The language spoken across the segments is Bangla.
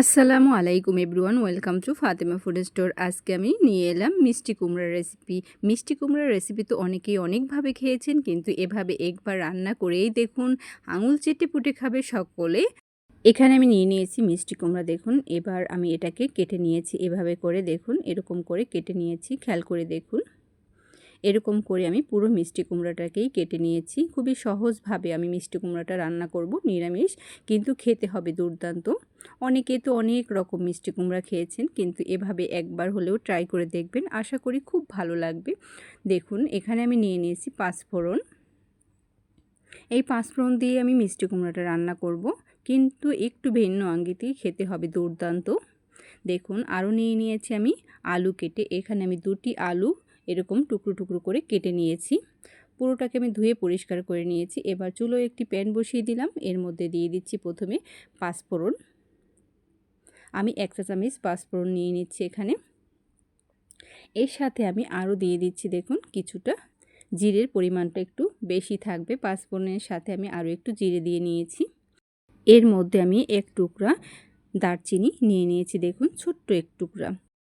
আসসালামু আলাইকুম everyone, welcome to Fatema food store. আজকে আমি নিয়ে এলাম মিষ্টি কুমড়ার রেসিপি। মিষ্টি কুমড়ার রেসিপি তো অনেকেই অনেকভাবে খেয়েছেন, কিন্তু এভাবে একবার রান্না করেই দেখুন, আঙুল চেটে পুটে খাবে সকলে। এখানে আমি নিয়ে নিয়েছি মিষ্টি কুমড়া, দেখুন। এবার আমি এটাকে কেটে নিয়েছি, এভাবে করে দেখুন, এরকম করে কেটে নিয়েছি, খেয়াল করে দেখুন। এরকম করে আমি পুরো মিষ্টি কুমড়াটাকেই কেটে নিয়েছি। খুবই সহজভাবে আমি মিষ্টি কুমড়াটা রান্না করব নিরামিষ, কিন্তু খেতে হবে দুর্দান্ত। অনেকে তো অনেক রকম মিষ্টি কুমড়া খেয়েছেন, কিন্তু এভাবে একবার হলেও ট্রাই করে দেখবেন, আশা করি খুব ভালো লাগবে। দেখুন, এখানে আমি নিয়ে নিয়েছি পাঁচফোড়ন। এই পাঁচফোড়ন দিয়ে আমি মিষ্টি কুমড়াটা রান্না করব, কিন্তু একটু ভিন্ন আঙ্গিতেই খেতে হবে দুর্দান্ত। দেখুন, আরও নিয়ে নিয়েছি আমি আলু কেটে। এখানে আমি দুটি আলু এরকম টুকরো টুকরো করে কেটে নিয়েছি। পুরোটাকে আমি ধুয়ে পরিষ্কার করে নিয়েছি। এবার চুলো একটি প্যান বসিয়ে দিলাম। এর মধ্যে দিয়ে দিচ্ছি প্রথমে পাঁচফোড়ন। আমি এক চা চামচ পাঁচফোড়ন নিয়ে নিচ্ছি এখানে। এর সাথে আমি আরও দিয়ে দিচ্ছি দেখুন কিছুটা। জিরের পরিমাণটা একটু বেশি থাকবে। পাঁচফোড়নের সাথে আমি আরও একটু জিরে দিয়ে নিয়েছি। এর মধ্যে আমি এক টুকরা দারচিনি নিয়ে নিয়েছি দেখুন ছোট্ট এক টুকরা।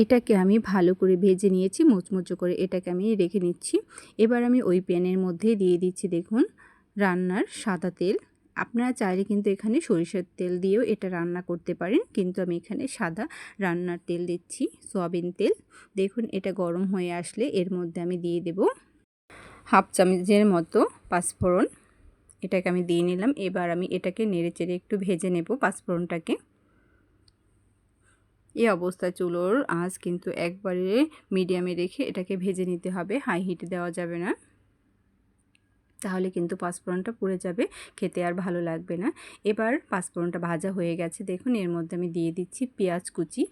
এটাকে আমি ভালো করে ভেজে নিয়েছি, মুচমুচো করে এটাকে আমি রেখে নিচ্ছি। এবার আমি ওই প্যানের মধ্যে দিয়ে দিচ্ছি দেখুন রান্নার সাদা তেল। আপনারা চাইলে কিন্তু এখানে সরিষার তেল দিয়েও এটা রান্না করতে পারেন, কিন্তু আমি এখানে সাদা রান্নার তেল দিচ্ছি, সয়াবিন তেল। দেখুন এটা গরম হয়ে আসলে এর মধ্যে আমি দিয়ে দেব হাফ চামচের মতো পাঁচফোড়ন। এটাকে আমি দিয়ে নিলাম, এবার আমি এটাকে নেড়ে চেড়ে একটু ভেজে নেব পাঁচফোড়নটাকে। এই অবস্থায় চুলোর আঁচ কিন্তু একবারে মিডিয়ামে রেখে এটাকে ভেজে নিতে হবে। হাই হিটে দেওয়া যাবে না। তাহলে কিন্তু পাঁচফোড়নটা পুড়ে যাবে। খেতে আর ভালো লাগবে না। এবার পাঁচফোড়নটা ভাজা হয়ে গেছে। দেখুন, এর মধ্যে আমি দিয়ে দিচ্ছি পেঁয়াজ কুচি।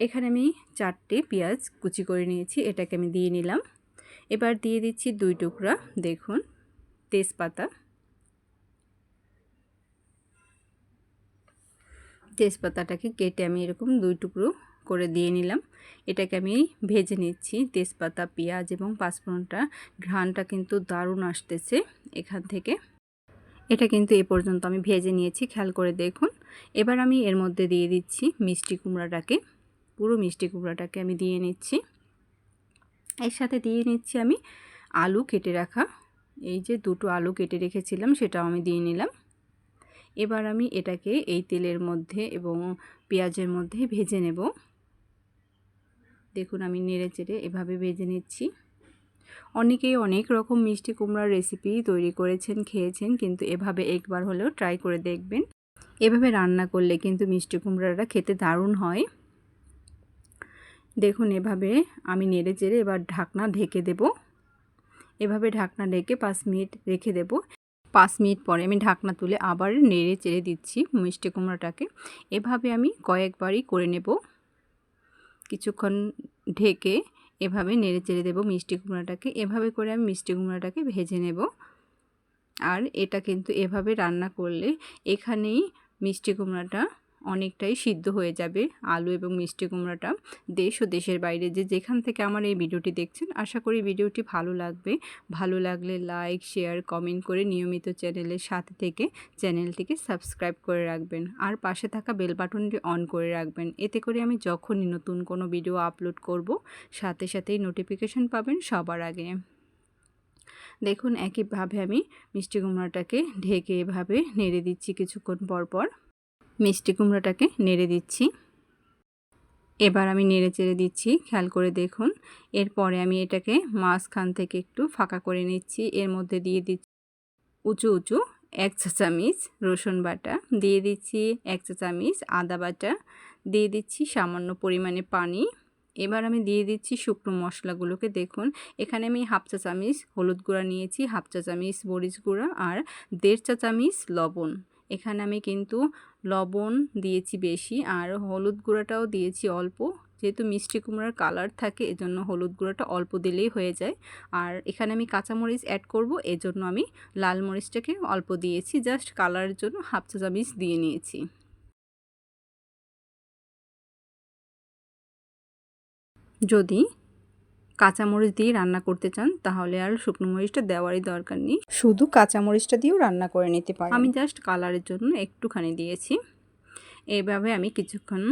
এখানে আমি চারটে পেঁয়াজ কুচি করে নিয়েছি। এটাকে আমি দিয়ে নিলাম। এবার দিয়ে দিচ্ছি দুই টুকরা, দেখুন, তেজপাতা। তেজপাতাটাকে কেটে আমি এরকম দুই টুকরো করে দিয়ে নিলাম। এটাকে আমি ভেজে নিচ্ছি। তেজপাতা, পেঁয়াজ এবং পাঁচফোড়নটা, ঘ্রাণটা কিন্তু দারুণ আসতেছে এখান থেকে। এটা কিন্তু এ পর্যন্ত আমি ভেজে নিয়েছি, খেয়াল করে দেখুন। এবার আমি এর মধ্যে দিয়ে দিচ্ছি মিষ্টি কুমড়াটাকে। পুরো মিষ্টি কুমড়াটাকে আমি দিয়ে নিচ্ছি। এর সাথে দিয়ে নিচ্ছি আমি আলু কেটে রাখা। এই যে দুটো আলু কেটে রেখেছিলাম, সেটাও আমি দিয়ে নিলাম। এবার আমি এটাকে এই তেলের মধ্যে এবং পেঁয়াজের মধ্যে ভেজে নেব। দেখুন আমি নেড়ে চেড়ে এভাবে ভেজে নিচ্ছি। অনেকেই অনেক রকম মিষ্টি কুমড়ার রেসিপি তৈরি করেছেন, খেয়েছেন, কিন্তু এভাবে একবার হলেও ট্রাই করে দেখবেন। এভাবে রান্না করলে কিন্তু মিষ্টি কুমড়াটা খেতে দারুণ হয়। দেখুন এভাবে আমি নেড়ে চেড়ে এবার ঢাকনা ঢেকে দেব। এভাবে ঢাকনা ঢেকে পাঁচ মিনিট রেখে দেব। পাঁচ মিনিট পরে আমি ঢাকনা তুলে আবার নেড়ে চেড়ে দিচ্ছি মিষ্টি কুমড়োটাকে। এভাবে আমি কয়েকবারই করে নেব। কিছুক্ষণ ঢেকে এভাবে নেড়ে চেড়ে দেবো মিষ্টি কুমড়োটাকে। এভাবে করে আমি মিষ্টি কুমড়োটাকে ভেজে নেব। আর এটা কিন্তু এভাবে রান্না করলে এখানেই মিষ্টি কুমড়াটা অনেকটাই সিদ্ধ হয়ে যাবে আলু এবং মিষ্টি কুমড়াটা দেশ ও দেশের বাইরে। যে যেখান থেকে আমার এই ভিডিওটি দেখছেন, আশা করি ভিডিওটি ভালো লাগবে। ভালো লাগলে লাইক শেয়ার কমেন্ট করে নিয়মিত চ্যানেলের সাথে থেকে চ্যানেলটিকে সাবস্ক্রাইব করে রাখবেন। আর পাশে থাকা বেল বাটনটি অন করে রাখবেন। এতে করে আমি যখনই নতুন কোনো ভিডিও আপলোড করব, সাথে সাথেই নোটিফিকেশান পাবেন সবার আগে। দেখুন, একইভাবে আমি মিষ্টি কুমড়াটাকে ঢেকে এভাবে নেড়ে দিচ্ছি কিছুক্ষণ পর পর। মিষ্টি কুমড়োটাকে নেড়ে দিচ্ছি। এবার আমি নেড়ে চেড়ে দিচ্ছি, খেয়াল করে দেখুন। এরপরে আমি এটাকে মাঝখান থেকে একটু ফাঁকা করে নিচ্ছি। এর মধ্যে দিয়ে দিচ্ছি উঁচু উঁচু এক চা চামিচ রসুন বাটা। দিয়ে দিচ্ছি এক চা চামিচ আদা বাটা। দিয়ে দিচ্ছি সামান্য পরিমাণে পানি। এবার আমি দিয়ে দিচ্ছি শুকনো মশলাগুলোকে। দেখুন, এখানে আমি হাফ চা চামিচ হলুদ গুঁড়া নিয়েছি, হাফ চা চামিচ মরিচ গুঁড়া আর দেড় চা চামিচ লবণ। এখানে আমি কিন্তু লবণ দিয়েছি বেশি আর হলুদ গুঁড়াটাও দিয়েছি অল্প। যেহেতু মিষ্টি কুমড়ার কালার থাকে, এজন্য হলুদ গুঁড়াটা অল্প দিলেই হয়ে যায়। আর এখানে আমি কাঁচামরিচ অ্যাড করব, এজন্য আমি লাল মরিচটাকে অল্প দিয়েছি জাস্ট কালারের জন্য হাফ চা চামিচ দিয়ে নিয়েছি। যদি কাঁচামরিচ দিয়ে রান্না করতে চান তাহলে আর শুকনো মরিচটা দেওয়ারই দরকার নেই। শুধু কাঁচামরিচটা দিয়েও রান্না করে নিতে পারি আমি জাস্ট কালারের জন্য একটুখানি দিয়েছি। এইভাবে আমি কিছুক্ষণ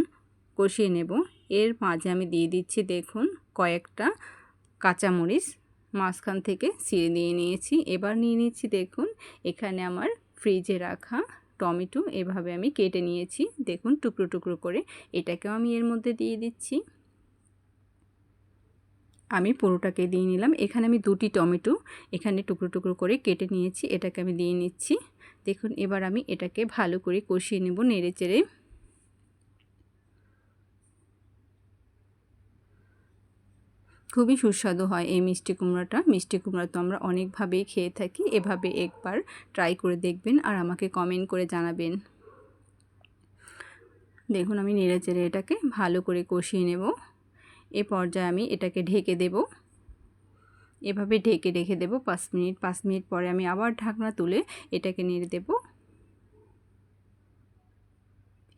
কষিয়ে নেব। এর মাঝে আমি দিয়ে দিচ্ছি দেখুন কয়েকটা কাঁচামরিচ মাঝখান থেকে ছিঁড়ে দিয়ে নিয়েছি। এবার নিয়ে নিচ্ছি দেখুন এখানে আমার ফ্রিজে রাখা টমেটো। এভাবে আমি কেটে নিয়েছি। দেখুন টুকরো টুকরো করে এটাকেও আমি এর মধ্যে দিয়ে দিচ্ছি। আমি পুরোটাকে দিয়ে নিলাম। এখানে আমি দুটি টমেটো এখানে টুকরো টুকরো করে কেটে নিয়েছি। এটাকে আমি দিয়ে নিচ্ছি। দেখুন, এবার আমি এটাকে ভালো করে কষিয়ে নেব নেড়ে চেড়ে খুবই সুস্বাদু হয় এই মিষ্টি কুমড়াটা। মিষ্টি কুমড়া তো আমরা অনেকভাবেই খেয়ে থাকি। এভাবে একবার ট্রাই করে দেখবেন আর আমাকে কমেন্ট করে জানাবেন। দেখুন, আমি নেড়ে চেড়ে এটাকে ভালো করে কষিয়ে নেব। এ পর্যায়ে আমি এটাকে ঢেকে দেব। এভাবে ঢেকে রেখে দেব পাঁচ মিনিট। পাঁচ মিনিট পরে আমি আবার ঢাকনা তুলে এটাকে নেড়ে দেব।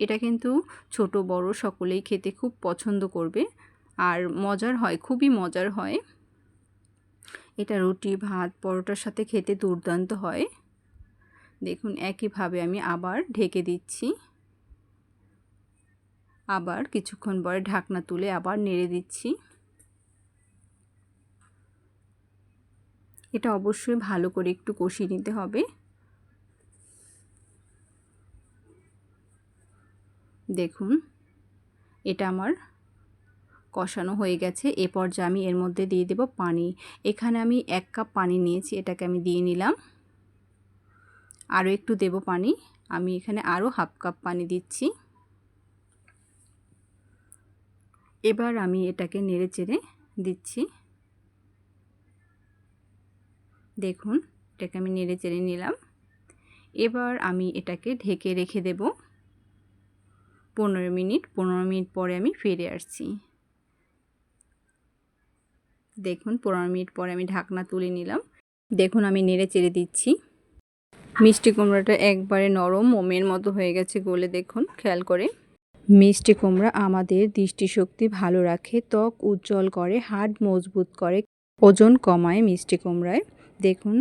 এটা কিন্তু ছোট, বড় সকলেই খেতে খুব পছন্দ করবে। আর মজার হয়, খুবই মজার হয়। এটা রুটি, ভাত, পরোটার সাথে খেতে দুর্দান্ত হয়। দেখুন, একইভাবে আমি আবার ঢেকে দিচ্ছি। আবার কিছুক্ষণ পরে ঢাকনা তুলে আবার নেড়ে দিচ্ছি। এটা অবশ্যই ভালো করে একটু কষিয়ে নিতে হবে। দেখুন, এটা আমার কষানো হয়ে গেছে। এ পর্যায়ে আমি এর মধ্যে দিয়ে দেব পানি। এখানে আমি এক কাপ পানি নিয়েছি, এটাকে আমি দিয়ে নিলাম। আরও একটু দেব পানি। আমি এখানে আরও হাফ কাপ পানি দিচ্ছি। এবার আমি এটাকে নেড়ে চেড়ে দিচ্ছি। দেখুন, এটাকে আমি নেড়ে চেড়ে নিলাম। এবার আমি এটাকে ঢেকে রেখে দেব। পনেরো মিনিট পনেরো মিনিট পরে আমি ফিরে আসছি। দেখুন, পনেরো মিনিট পরে আমি ঢাকনা তুলে নিলাম। দেখুন, আমি নেড়ে চেড়ে দিচ্ছি। মিষ্টি কুমড়োটা একবারে নরম মোমের মতো হয়ে গেছে গলে, দেখুন, খেয়াল করে। মিষ্টি কুমড়া আমাদের দৃষ্টিশক্তি ভালো রাখে, ত্বক উজ্জ্বল করে, হাড় মজবুত করে, ওজন কমায় মিষ্টি কুমড়ায়। দেখুন,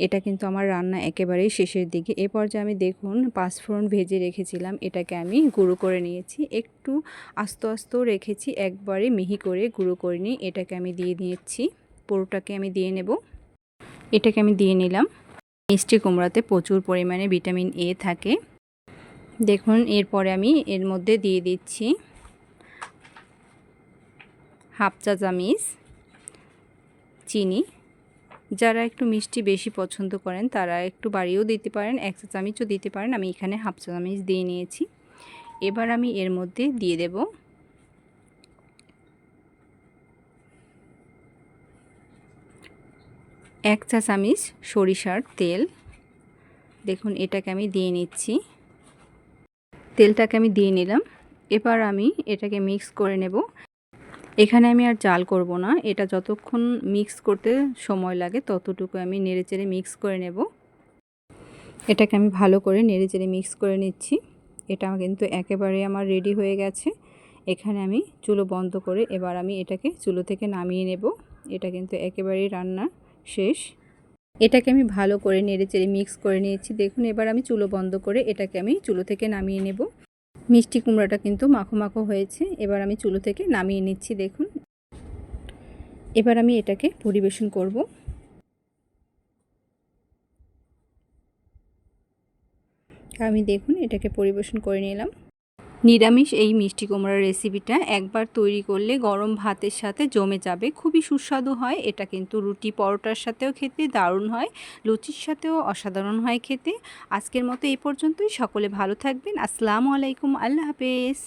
এটা কিন্তু আমার রান্না একেবারেই শেষের দিকে। এ পর্যায়ে আমি দেখুন, পাঁচফোড়ন ভেজে রেখেছিলাম, এটাকে আমি গুঁড়ো করে নিয়েছি। একটু আস্ত আস্ত রেখেছি, একবারে মিহি করে গুঁড়ো করে নিই এটাকে আমি দিয়ে নিয়েছি পুরোটাকে আমি দিয়ে নেব। এটাকে আমি দিয়ে নিলাম। মিষ্টি কুমড়াতে প্রচুর পরিমাণে ভিটামিন এ থাকে। দেখুন, এরপরে আমি এর মধ্যে দিয়ে দিচ্ছি হাফ চা চামিচ, চিনি। যারা একটু মিষ্টি বেশি পছন্দ করেন, তারা একটু বাড়িয়েও দিতে পারেন, এক চা চামচও দিতে পারেন। আমি এখানে হাফ চা চামচ দিয়ে নিয়েছি। এবার আমি এর মধ্যে দিয়ে দেব এক চা চামচ সরিষার তেল। দেখুন, এটাকে আমি দিয়ে নিচ্ছি। তেলটাকে আমি দিয়ে নিলাম। এবার আমি এটাকে মিক্স করে নেব। এখানে আমি আর জাল করব না। এটা যতক্ষণ মিক্স করতে সময় লাগে ততটুকু আমি নেড়েচেড়ে মিক্স করে নেব। এটাকে আমি ভালো করে নেড়েচেড়ে মিক্স করে নিচ্ছি। এটা কিন্তু একেবারে আমার রেডি হয়ে গেছে। এখানে আমি চুলো বন্ধ করে এবার আমি এটাকে চুলো থেকে নামিয়ে নেব। এটা কিন্তু একেবারেই রান্না শেষ। এটাকে আমি ভালো করে নেড়েচেড়ে মিক্স করে নিয়েছি। দেখুন, এবার আমি চুলো বন্ধ করে এটাকে আমি চুলো থেকে নামিয়ে নেব। মিষ্টি কুমড়াটা কিন্তু মাখো মাখো হয়েছে, এবার আমি চুলো থেকে নামিয়ে নিচ্ছি, দেখুন। এবার আমি এটাকে পরিবেশন করব। আমি দেখুন, এটাকে পরিবেশন করে নিলাম। নিরামিষ এই মিষ্টি কুমড়ার রেসিপিটা একবার তৈরি করলে গরম ভাতের সাথে জমে যাবে। খুবই সুস্বাদু হয়, এটা কিন্তু রুটি পরোটার সাথেও খেতে দারুণ হয়, লুচির সাথেও অসাধারণ হয় খেতে। আজকের মতো এই পর্যন্তই, সকলে ভালো থাকবেন, আসসালামু আলাইকুম, আল্লাহ হাফেজ।